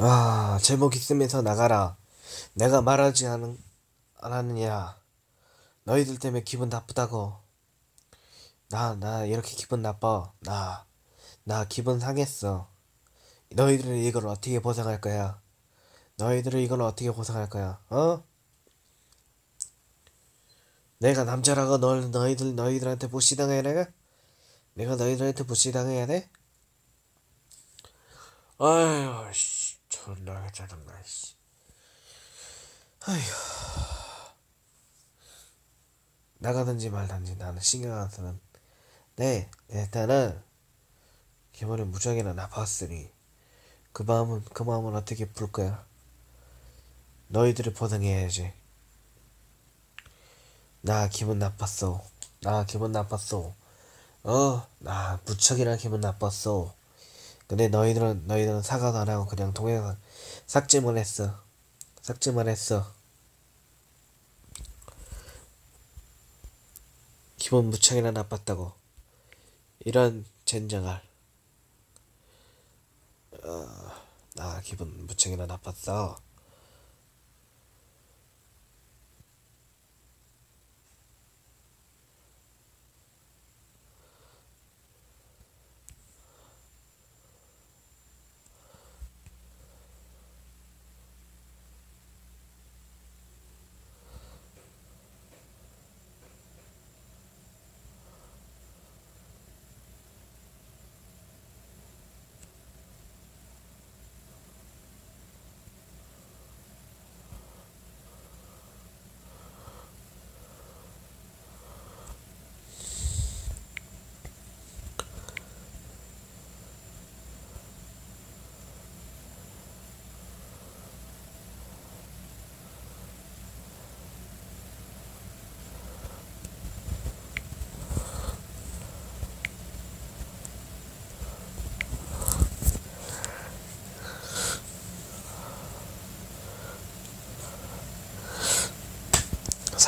아, 제목 있으면서 나가라. 내가 말하지 않, 않았느냐. 너희들 때문에 기분 나쁘다고. 나, 나 이렇게 기분 나빠. 나, 나 기분 상했어. 너희들은 이걸 어떻게 보상할 거야? 너희들은 이걸 어떻게 보상할 거야? 어? 내가 남자라고 널, 너희들, 너희들한테 무시당해야 돼? 내가 너희들한테 무시당해야 돼? 아휴, 씨, 존나 짜증나, 씨. 아휴. 나가든지 말든지 나는 신경 안 쓰는. 네, 일단은, 기분이 무척이나 나빴으니, 그 마음은, 그 마음은 어떻게 풀 거야? 너희들이 보상해야지. 나 기분 나빴어. 나 기분 나빴어. 어, 나 무척이나 기분 나빴어. 근데 너희들은 너희들은 사과도 안 하고 그냥 동영상 삭제만 했어. 삭제만 했어. 기분 무척이나 나빴다고. 이런 젠장할. 어, 나 기분 무척이나 나빴어.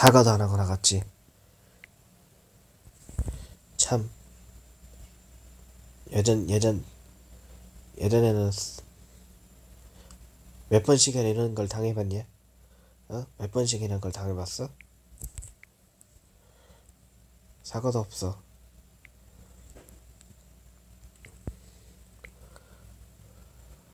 사과도 안 하고 나갔지. 참 예전 예전 예전에는 몇 번씩이나 이런 걸 당해봤냐? 어? 몇 번씩이나 그걸 당해봤어? 사과도 없어.